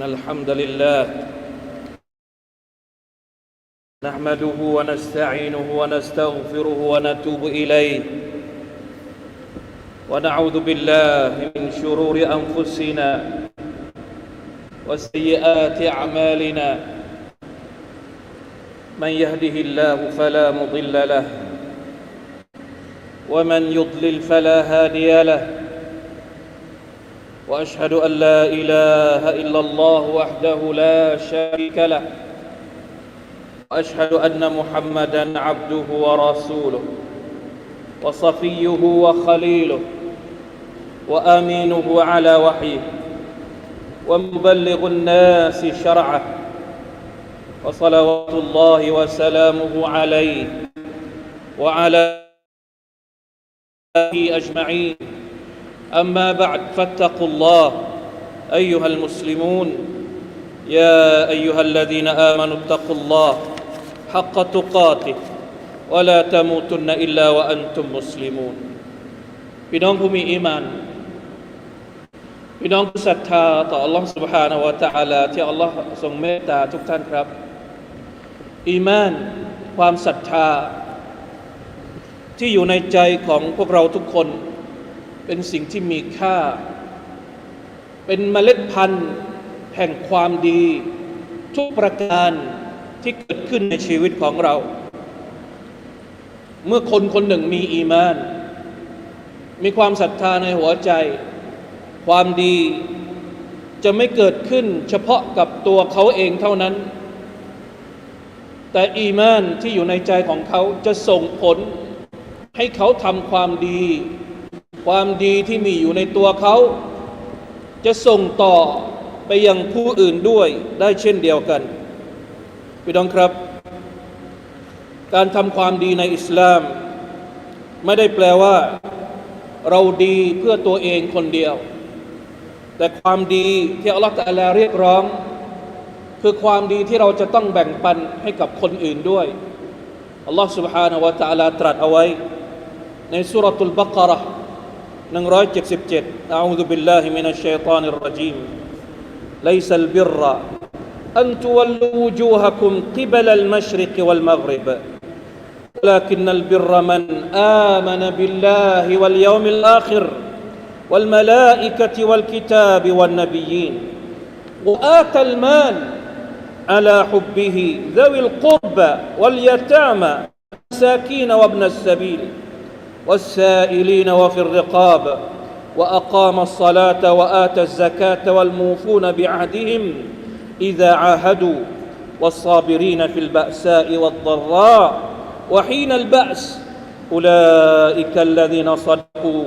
إن الحمد لله نحمده ونستعينه ونستغفره ونتوب إليه ونعوذ بالله من شرور أنفسنا وسيئات أعمالنا من يهده الله فلا مضل له ومن يضلل فلا هادي له وأشهد أن لا إله إلا الله وحده لا شريك له وأشهد أن محمدا عبده ورسوله وصفيه وخليله وأمينه على وحيه ومبلغ الناس شرعه وصلوات الله وسلامه عليه وعلى آله أجمعين أما بعد فاتقوا الله أيها المسلمون يا أيها الذين آمنوا اتقوا الله حق تقاته ولا تموتن إلا وأنتم مسلمون พี่น้องผู้มีอีมานพี่น้องผู้ศรัทธาต่อ Allah سبحانه และ تعالى ที่ Allah ทรงเมตตาทุกท่านครับ อีมานความศรัทธา ที่อยู่ในใจของพวกเราทุกคน เป็นสิ่งที่มีค่า เป็นเมล็ดพันธุ์แห่งความดี ทุกประการที่เกิดขึ้นในชีวิตของเรา เมื่อคนคนหนึ่งมีอีมาน มีความศรัทธาในหัวใจ ความดีจะไม่เกิดขึ้นเฉพาะกับตัวเขาเองเท่านั้น แต่อีมานที่อยู่ในใจของเขาจะส่งผลให้เขาทำความดี ความดีที่มีอยู่ในตัวเขา จะส่งต่อไปยังผู้อื่นด้วยได้เช่นเดียวกัน พี่น้องครับ การทำความดีในอิสลาม ไม่ได้แปลว่า เราดีเพื่อตัวเองคนเดียว แต่ความดีที่อัลลอฮฺตะอาลาเรียกร้อง คือความดีที่เราจะต้องแบ่งปันให้กับคนอื่นด้วยอัลลอฮฺ سبحانه และ تعالى ตรัสเอาไว้ ในสุรทูลบักรห์ نعم. 177อาอุบิลลาฮิมินัชชัยฏอนิรรจีม ليس البر أن تولوا وجوهكم قبل المشرق والمغرب ولكن البر من آمن بالله واليوم الآخر والملائكة والكتاب والنبيين وآتى المال على حبه ذوي القربى واليتامى والمساكين وابن السبيل. والسائلين وفي الرقاب وأقام الصلاة وآتى الزكاة والموفون بعهدهم إذا عاهدوا والصابرين في البأساء والضراء وحين البأس أولئك الذين صدقوا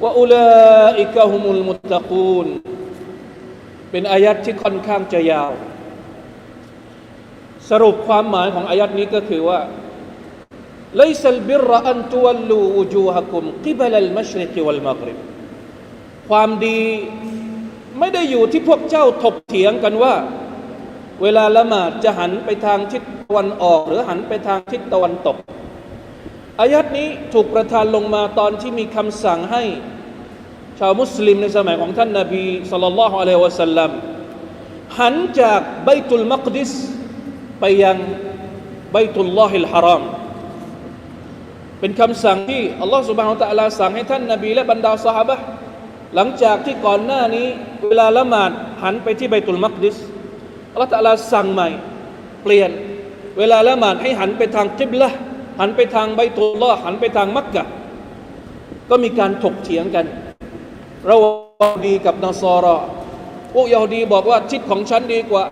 وأولئك هم المتقون เป็นอายัดที่ค่อนข้างจะยาว สรุปความหมายของอายัดนี้ก็คือว่า ليس البر أن تولوا وجوهكم قبل المشرق والمغرب ความดีไม่ได้อยู่ที่พวกเจ้าถกเถียงกันว่า เวลาละหมาดจะหันไปทางทิศตะวันออก หรือหันไปทางทิศตะวันตก อายัดนี้ถูกประทานลงมาตอนที่มีคำสั่งให้ ชาวมุสลิมในสมัยของท่านนาบีสุลต่านละฮ์อะลัยฮิวะสัลลัมหันจากไบตุลมักดิส ไปยังไบตุลลอฮิลฮารอม เป็นคำสั่งที่อัลลอฮฺสุบฮานตะลาสั่งให้ท่านนาบีและบรรดาสหายหลังจากที่ก่อนหน้านี้ เวลาละหมาดหันไปที่ไบตุลมักดิสอัลลอฮฺตะลาสั่งใหม่ เปลี่ยนเวลาละหมาดให้หันไปทางกิบละหันไปทางไบตุลลอหันไปทางมักกะก็มีการถกเถียงกันระหว่างดีกับนอสอรอพวกยาฮูดีบอกว่าทิศของฉันดีกว่า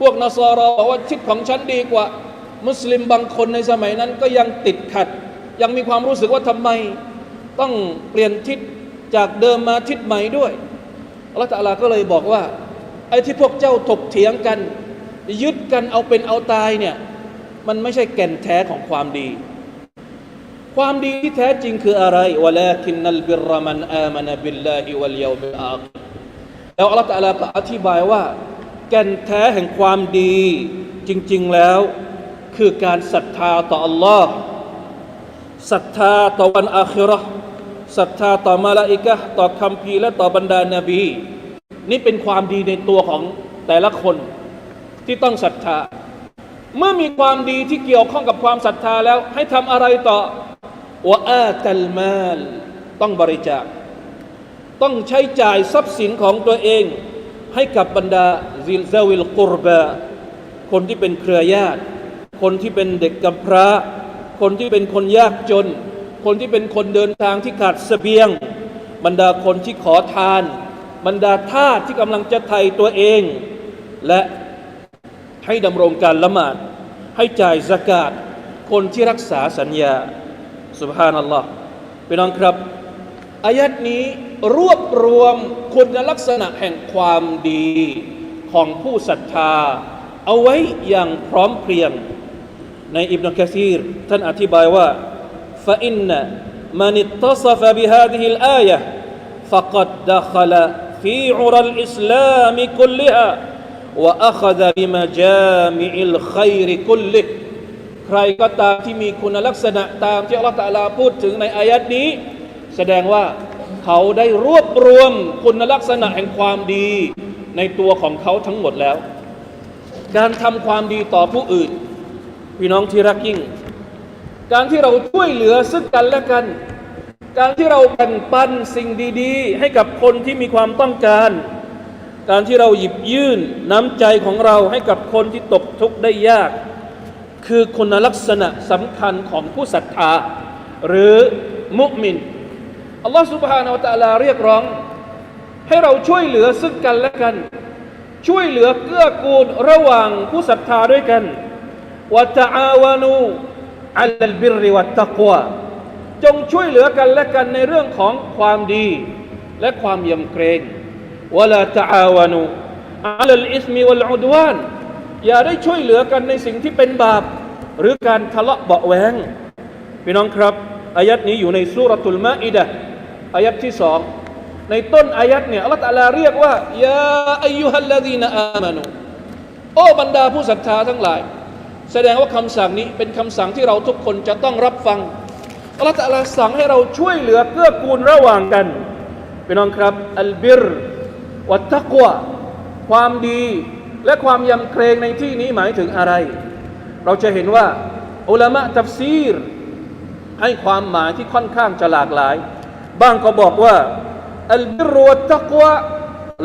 พวกนอสอรอบอกว่าทิศของฉันดีกว่า มุสลิมบางคนในสมัยนั้นก็ยังติดขัด ยังมีความรู้สึกว่าทำไมต้องเปลี่ยนทิศจากเดิมมาทิศใหม่ด้วยอัลลอฮฺตะลาก็เลยบอกว่า ไอ้ที่พวกเจ้าถกเถียงกัน ยึดกันเอาเป็นเอาตายเนี่ยมันไม่ใช่แก่นแท้ของความดี ความดีที่แท้จริงคืออะไรวะลาคินนัลบิรมันอามันบิลลาฮิวัลยามิอาคิแล้วอัลลอฮฺตะลาก็อธิบายว่า แก่นแท้แห่งความดีจริง ๆแล้ว คือการศรัทธาต่ออัลลอฮ์ ศรัทธาต่อวันอาคิราะห์ศรัทธาต่อมาลาอิกะต่อคำพีและต่อบรรดานาบี นี่เป็นความดีในตัวของแต่ละคนที่ต้องศรัทธา เมื่อมีความดีที่เกี่ยวข้องกับความศรัทธาแล้ว ให้ทำอะไรต่อวะอาตัลมาลต้องบริจาค ต้องใช้จ่ายทรัพย์สินของตัวเอง ให้กับบรรดาซิลซาวิลกุรบะคนที่เป็นเครือญาติ คนที่เป็นเด็กกำพร้า คนที่เป็นคนยากจน คนที่เป็นคนเดินทางที่ขาดเสบียง บรรดาคนที่ขอทาน บรรดาทาสที่กำลังจะไถ่ตัวเอง และให้ดำรงการละหมาด ให้จ่ายสกาดคนที่รักษาสัญญาสุบฮานัลลอฮ์พี่น้องครับอายัดนี้รวบรวมคุณลักษณะแห่งความดีของผู้ศรัทธา เอาไว้อย่างพร้อมเพรียง ในอิบนุกะซีรท่านอธิบายว่า فإن من اتصف بهذه الآية فقد دخل في عرى الإسلام كلها وأخذ بمجامع الخير كله ใครก็ตามที่มีคุณลักษณะตามที่อัลลอฮฺตะอาลาพูดถึงในอายัดนี้ แสดงว่าเขาได้รวบรวมคุณลักษณะแห่งความดีในตัวของเขาทั้งหมดแล้ว การทำความดีต่อผู้อื่น พี่น้องที่รักยิ่ง การที่เราช่วยเหลือซึ่งกันและกัน การที่เราแบ่งปันสิ่งดีๆ ให้กับคนที่มีความต้องการ การที่เราหยิบยื่นน้ำใจของเราให้กับคนที่ตกทุกข์ได้ยาก คือคุณลักษณะสำคัญของผู้ศรัทธา หรือมุมินอัลลอฮฺสุบฮานาอัลตะลาเรียกร้อง ให้เราช่วยเหลือซึ่งกันและกัน ช่วยเหลือเกื้อกูลระหว่างผู้ศรัทธาด้วยกัน วะตะอาวานูอัลลบิรวัตตะกวาจงช่วยเหลือกันและกันในเรื่องของความดีและความยำเกรงวะลาตะอาวานูอัลลอิสมีวัลอุดวานอย่าได้ช่วยเหลือกันในสิ่งที่เป็นบาป หรือการทะเลาะเบาแวงพี่น้องครับอายัดนี้อยู่ในสุรตุลมาอิดะอายัดที่สองในต้นอายัดเนี่ยอัลลอฮฺตะลาเรียกว่ายาอายุฮัลลดีนอามานุโอ้บรรดาผู้ศรัทธาทั้งหลาย แสดงว่าคำสั่งนี้เป็นคำสั่งที่เราทุกคนจะต้องรับฟังอัลลอฮฺตะลาสั่งให้เราช่วยเหลือเกื้อกูลระหว่างกันพี่น้องครับอัลบิรวัตตะกวาความดีและความยำเกรงในที่นี้หมายถึงอะไร เราจะเห็นว่าอุลามะตัฟซีร ให้ความหมายที่ค่อนข้างจะหลากหลาย บ้างก็บอกว่าอัลบิรวัตตักว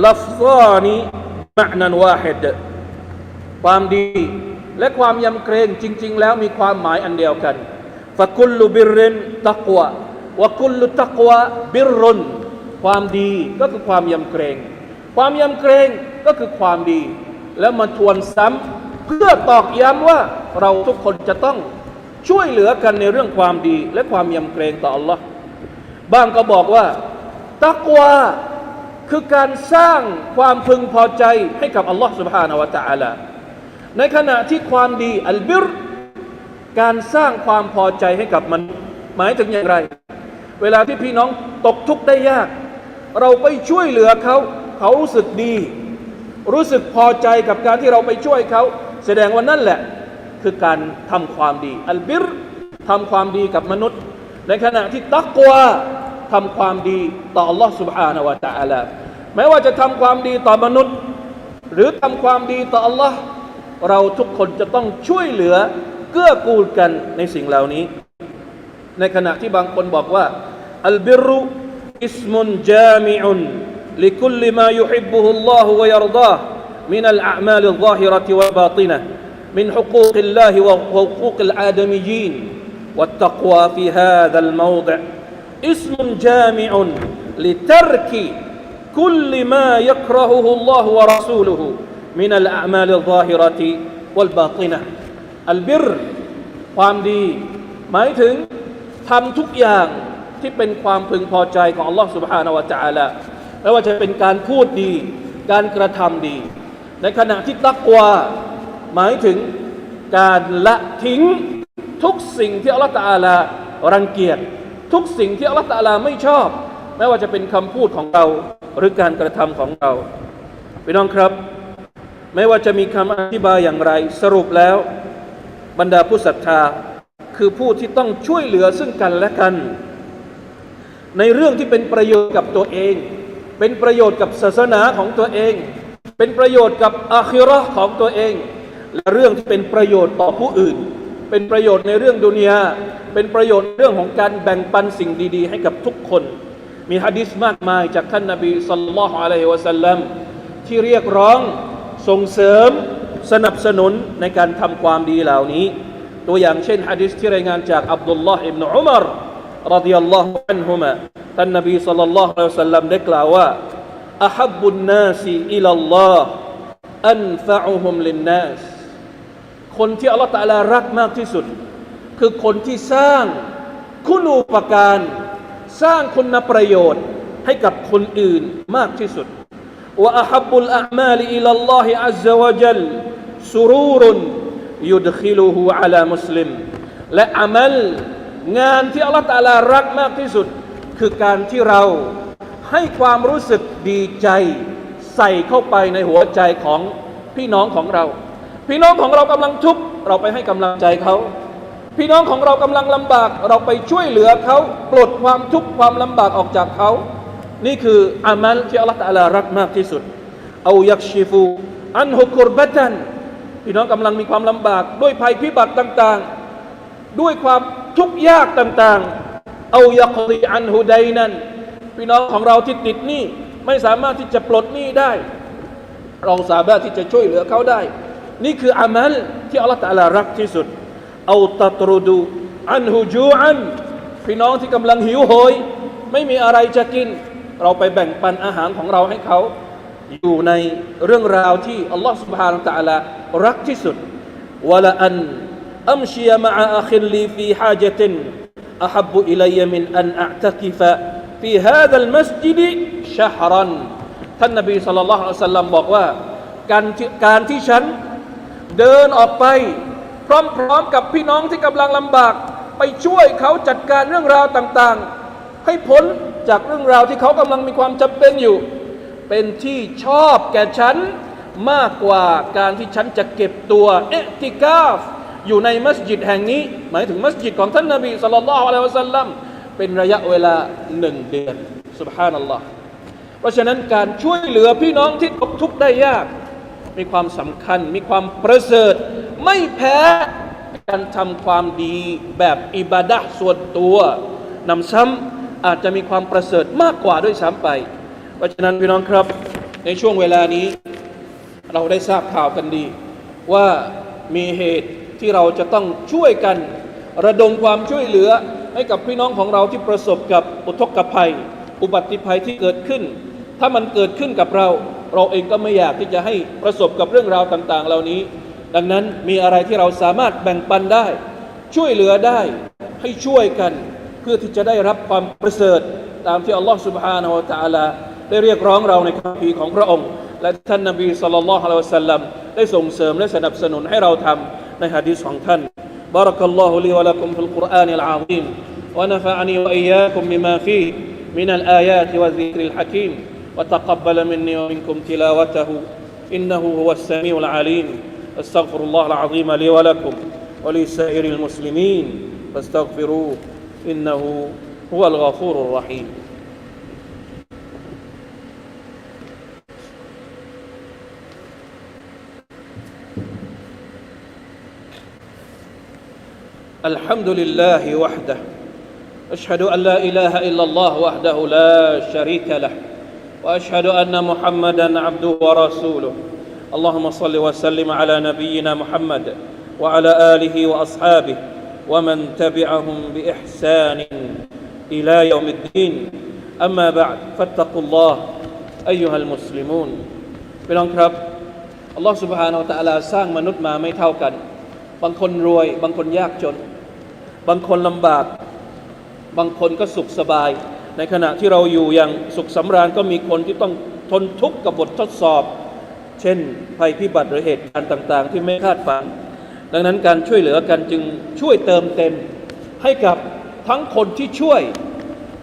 ลัฟซานีมะนันวาฮิดความดี และความยำเกรงจริง ๆ แล้วมีความหมายอันเดียวกันฟะกุลลุบิรินตะกวะวะกุลลุตะกวะบิรุนความดีก็คือความยำเกรง ความยำเกรงก็คือความดี แล้วมาทวนซ้ำเพื่อตอกย้ำว่าเราทุกคนจะต้องช่วยเหลือกันในเรื่องความดีและความยำเกรงต่อ Allah บางก็บอกว่า ตักวาคือการสร้างความพึงพอใจให้กับ Allah Subhanahu wa Taala ในขณะที่ความดี อัลบิร การสร้างความพอใจให้กับมัน หมายถึงอย่างไร เวลาที่พี่น้องตกทุกข์ได้ยาก เราไปช่วยเหลือเขา เขารู้สึกดี รู้สึกพอใจกับการที่เราไปช่วยเขา แสดงว่านั่นแหละ คือการทำความดี อัลบิรทำความดีกับมนุษย์ ในขณะที่ตักวาทำความดีต่อ Allah سبحانه และ تعالى แม้ว่าจะทำความดีต่อมนุษย์ หรือทำความดีต่อ Allah เราทุกคนจะต้องช่วยเหลือเกื้อกูลกันในสิ่งเหล่านี้ ในขณะที่บางคนบอกว่า อัลบิรุอิสมุนจามิอุน لكل ما يحبه الله ويرضاه من الأعمال الظاهرة والباطنة من حقوق الله وحقوق الآدميين والتقوى في هذا الموضع اسم جامع لترك كل ما يكرهه الله ورسوله من الأعمال الظاهرة والباطنة البر ความดีหมายถึงทำทุกอย่างที่เป็นความพึงพอใจของ Allah سبحانه และ تعالى ไม่ว่าจะเป็นการพูดดี การกระทำดี ในขณะที่ตักวาหมายถึงการละทิ้งทุกสิ่งที่อัลลอฮฺตะอาลารังเกียจ ทุกสิ่งที่อัลลอฮฺตะอาลาไม่ชอบ ไม่ว่าจะเป็นคำพูดของเรา หรือการกระทำของเราพี่น้องครับ ไม่ว่าจะมีคำอธิบายอย่างไร สรุปแล้ว บรรดาผู้ศรัทธาคือผู้ที่ต้องช่วยเหลือซึ่งกันและกัน ในเรื่องที่เป็นประโยชน์กับตัวเอง เป็นประโยชน์กับศาสนาของตัวเอง เป็นประโยชน์กับอาคิราะห์ของตัวเอง และเรื่องที่เป็นประโยชน์ต่อผู้อื่น เป็นประโยชน์ในเรื่องดุนยาเป็นประโยชน์เรื่องของการแบ่งปันสิ่งดี ๆ ให้กับทุกคน มีฮะดิษมากมายจากท่านนบีสัลลัลลอฮุอะลัยฮิวะสัลลัมที่เรียกร้อง ส่งเสริมสนับสนุนในการทำความดีเหล่านี้ ตัวอย่างเช่นฮะดิษที่รายงานจากอับดุลลอฮ์อิบนุอุมารรดิยัลลอฮุอันฮุมะท่านนบีสัลลัลลอฮุอะลัยฮิวสัลลัมได้กล่าวว่าอัฮับบุนนาสีอิลัลลอฮ์อันฟะอุฮุมลินนาสคนที่อัลลอฮฺตะลารักมากที่สุด คือคนที่สร้างคุณูปการ สร้างคุณประโยชน์ให้กับคนอื่นมากที่สุด ว่าอัฮับุลอามาลอิลลอฮิอัลลอฮฺวะจัลสุรูรุนยุดขิลุฮูอัลามุสลิมและอามัลงานที่อัลลอฮฺตะอาลารักมากที่สุด คือการที่เราให้ความรู้สึกดีใจ ใส่เข้าไปในหัวใจของพี่น้องของเรา พี่น้องของเรากำลังทุกข์เราไปให้กำลังใจเขาพี่น้องของเรากำลังลำบาก เราไปช่วยเหลือเขาปลดความทุกข์ความลำบากออกจากเขา นี่คืออามัลที่อัลลอฮฺตะอาลารักมากที่สุดเอายักชิฟูอันฮุกุรบะตันพี่น้องกำลังมีความลำบาก ด้วยภัยพิบัติต่าง ๆ ด้วยความทุกข์ยากต่างๆเอายักลีอันฮุไดนันพี่น้องของเราที่ติดหนี้ไม่สามารถที่จะปลดหนี้ได้ เราสามารถที่จะช่วยเหลือเขาได้ นี่คืออามัลที่อัลลอฮฺตะอาลารักที่สุดเอาตัตรุดูอันฮูจูอันพี่น้องที่กำลังหิวโหย ไม่มีอะไรจะกิน เราไปแบ่งปันอาหารของเราให้เขา อยู่ในเรื่องราวที่อัลลอฮฺ سبحانه และ تعالى รักที่สุดวะละอันอัมชียมะอาคิลลีฟีฮาจติน أحب إلي من أن أعتكف في هذا المسجد شهرا ท่านนบีสัลลัลลอฮุอะลัยฮิวะสัลลัมบอกว่าการที่การที่ฉันเดินออกไป พร้อมๆกับพี่น้องที่กำลังลำบาก ไปช่วยเขาจัดการเรื่องราวต่างๆ ให้พ้น จากเรื่องราวที่เขากำลังมีความจำเป็นอยู่ เป็นที่ชอบแก่ฉันมากกว่าการที่ฉันจะเก็บตัวเอติกาฟอยู่ในมัสยิดแห่งนี้ หมายถึงมัสยิดของท่านนบีสัลลัลลอฮุอะลัยฮิวะสัลลัมเป็นระยะเวลาหนึ่งเดือนสุบฮานัลลอฮ์เพราะฉะนั้นการช่วยเหลือพี่น้องที่ตกทุกข์ได้ยาก มีความสำคัญ มีความประเสริฐ ไม่แพ้การทำความดีแบบอิบาดะห์ส่วนตัวนำซ้ำ อาจจะมีความประเสริฐมากกว่าด้วยซ้ำไป เพราะฉะนั้นพี่น้องครับในช่วงเวลานี้ เราได้ทราบข่าวกันดี ว่ามีเหตุที่เราจะต้องช่วยกัน ระดมความช่วยเหลือให้กับพี่น้องของเราที่ประสบกับอุทกภัย อุบัติภัยที่เกิดขึ้น ถ้ามันเกิดขึ้นกับเรา เราเองก็ไม่อยากที่จะให้ประสบกับเรื่องราวต่าง ๆ เหล่านี้ ดังนั้นมีอะไรที่เราสามารถแบ่งปันได้ ช่วยเหลือได้ให้ช่วยกัน เพื่อที่จะได้รับความประเสริฐ ตามที่อัลลอฮฺ سبحانه และ تعالى ได้เรียกร้องเราในคัมภีร์ของพระองค์ และท่านนบีสัลลัลลอฮุอะลัยฮิวะสัลลัมได้ส่งเสริมและสนับสนุนให้เราทำในฮะดีษของท่าน بارك الله لي ولكم في القرآن العظيم ونفعني وإياكم بما فيه من الآيات والذكر الحكيم وتقبل مني ومنكم تلاوته إنه هو السميع العليم استغفر الله العظيم لي ولكم ولسائر المسلمين فاستغفروه إنه هو الغفور الرحيم. الحمد لله وحده. أشهد أن لا إله إلا الله وحده لا شريك له. وأشهد أن محمدا عبده ورسوله. اللهم صل وسلم على نبينا محمد وعلى آله وأصحابه. ومن تبعهم بإحسان إلى يوم الدين أما بعد فاتقوا الله أيها المسلمون พี่น้องครับอัลลอฮฺ سبحانه และ تعالى สร้างมนุษย์มาไม่เท่ากัน บางคนรวย บางคนยากจน บางคนลำบาก บางคนก็สุขสบาย ในขณะที่เราอยู่อย่างสุขสำราญก็มีคนที่ต้องทนทุกข์กับบททดสอบ เช่น ภัยพิบัติหรือเหตุการณ์ต่าง ๆ ที่ไม่คาดฝัน ดังนั้นการช่วยเหลือกันจึงช่วยเติมเต็มให้กับทั้งคนที่ช่วย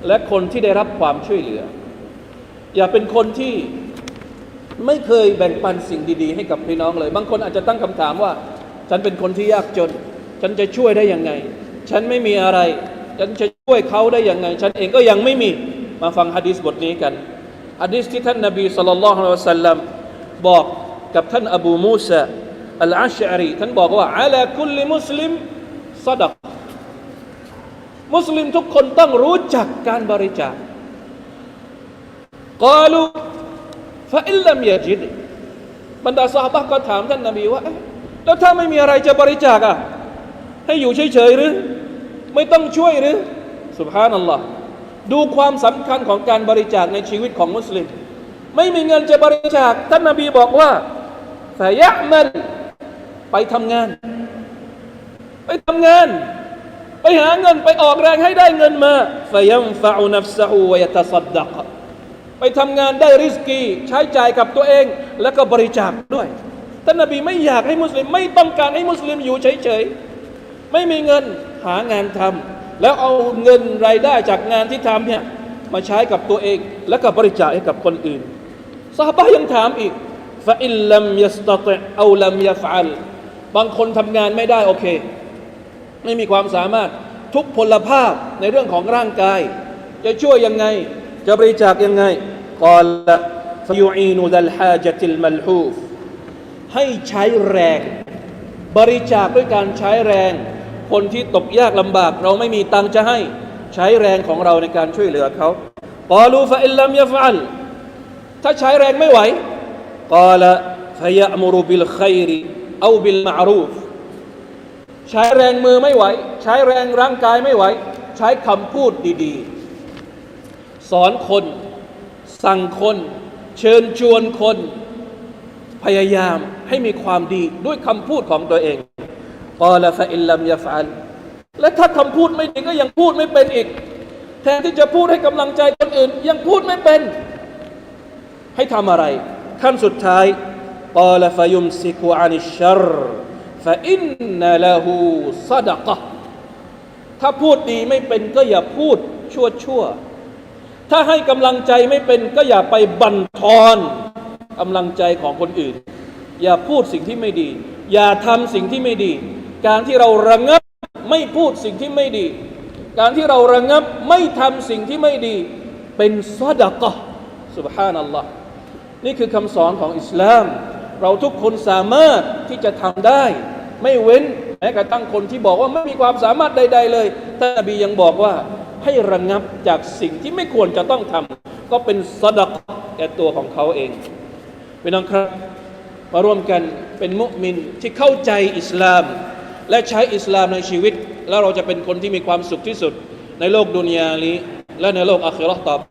และคนที่ได้รับความช่วยเหลือ อย่าเป็นคนที่ไม่เคยแบ่งปันสิ่งดีๆ ให้กับพี่น้องเลย บางคนอาจจะตั้งคำถามว่า ฉันเป็นคนที่ยากจน ฉันจะช่วยได้ยังไง ฉันไม่มีอะไร ฉันจะช่วยเขาได้ยังไง ฉันเองก็ยังไม่มีมาฟังฮะดีษบทนี้กันฮะดีษที่ท่านนบีสุลต่านละฮ์สัลลัมบอกกับท่านอบูมูซา อัลอาชอารีท่านบอกว่าอาลาคุลิมุสลิมซดักมุสลิมทุกคนต้องรู้จักการบริจาคกาลูฟะอิลลัมยาจิดบรรดาสหบะก็ถามท่านนบีว่าแล้วถ้าไม่มีอะไรจะบริจาคอะให้อยู่เฉยๆหรือ ไม่ต้องช่วยหรือสุบฮานัลลอฮ์ดูความสำคัญของการบริจาคในชีวิตของมุสลิม ไม่มีเงินจะบริจาคท่านนบีบอกว่าฟายะมัน ไปทำงาน ไปทำงาน ไปหาเงินไปออกแรงให้ได้เงินมาฟยัมฟะอุนัฟซะฮูวยตสัดดักไปทำงานได้ริสกี ใช้จ่ายกับตัวเอง แล้วก็บริจาคด้วยท่านนบีไม่อยากให้มุสลิม ไม่ต้องการให้มุสลิมอยู่เฉยๆไม่มีเงินหางานทำแล้วเอาเงินรายได้จากงานที่ทำเนี่ยมาใช้กับตัวเอง แล้วก็บริจาคให้กับคนอื่นซาบะยังถามอีกฟะอิลลัม บางคนทำงานไม่ได้โอเค ไม่มีความสามารถทุกพลภาพในเรื่องของร่างกาย จะช่วยยังไง จะบริจาคยังไงกอลฟยูอีนุดัลฮาจติลมัลฮูฟให้ใช้แรง บริจาคด้วยการใช้แรง คนที่ตกยากลำบาก เราไม่มีตังจะให้ใช้แรงของเราในการช่วยเหลือเขากอลูฟะอิลลัมยฟัลถ้าใช้แรงไม่ไหวกาละฟยะมุรุบิลขัยร เอาบิลมารูฟใช้แรงมือไม่ไหว ใช้แรงร่างกายไม่ไหว ใช้คำพูดดีๆ สอนคน สั่งคน เชิญชวนคน พยายามให้มีความดีด้วยคำพูดของตัวเองกาลฟอิลลัมยาฟัลและถ้าคำพูดไม่ดีก็ยังพูดไม่เป็นอีก แทนที่จะพูดให้กำลังใจคนอื่น ยังพูดไม่เป็น ให้ทำอะไร ขั้นสุดท้าย กาลฟยุมซิกุอานิชรฟอินนละหูซดกะถ้าพูดดีไม่เป็นก็อย่าพูดชั่วชั่ว ถ้าให้กำลังใจไม่เป็นก็อย่าไปบั่นทอนกำลังใจของคนอื่น อย่าพูดสิ่งที่ไม่ดี อย่าทำสิ่งที่ไม่ดี การที่เราระงับไม่พูดสิ่งที่ไม่ดี การที่เราระงับไม่ทำสิ่งที่ไม่ดี เป็นซดกะสุบฮานัลลอฮ์นี่คือคำสอนของอิสลาม เราทุกคนสามารถที่จะทำได้ ไม่เว้นแม้กระทั่งคนที่บอกว่าไม่มีความสามารถใด ๆ เลยท่านนบียังบอกว่าให้ระงับจากสิ่งที่ไม่ควรจะต้องทำก็เป็นสดกแก่ตัวของเขาเองเป็นองครับมาร่วมกันเป็นมุมินที่เข้าใจอิสลาม และใช้อิสลามในชีวิต แล้วเราจะเป็นคนที่มีความสุขที่สุด ในโลกดุนยานี้และในโลกอาคิราะห์ต่อไป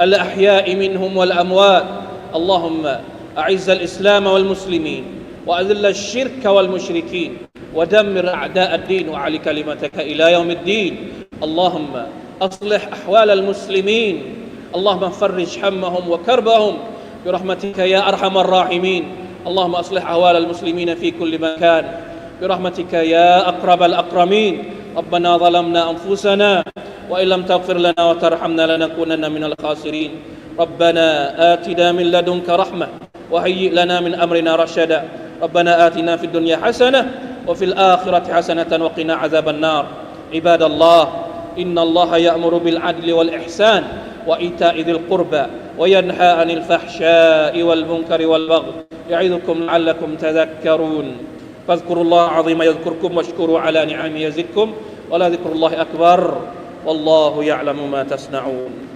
الأحياء منهم والأموات. اللهم أعز الإسلام والمسلمين وأذل الشرك والمشركين ودمر أعداء الدين وعلي كلمتك إلى يوم الدين. اللهم أصلح أحوال المسلمين. اللهم فرج همهم وكربهم برحمتك يا أرحم الراحمين. اللهم أصلح أحوال المسلمين في كل مكان برحمتك يا أقرب الأقرمين ربنا ظلمنا أنفسنا وإن لم تغفر لنا وترحمنا لنكونن من الخاسرين. ربنا آتنا من لدنك رحمة وهيئ لنا من أمرنا رشدا. ربنا آتنا في الدنيا حسنة وفي الآخرة حسنة وقنا عذاب النار. عباد الله إن الله يأمر بالعدل والإحسان وإيتاء ذي القربى وينهى عن الفحشاء والمنكر والبغي يعظكم لعلكم تذكرون. فاذكروا الله العظيم يذكركم واشكروا على نعمه يزدكم. ولا ذكر الله أكبر. والله يعلم ما تصنعون.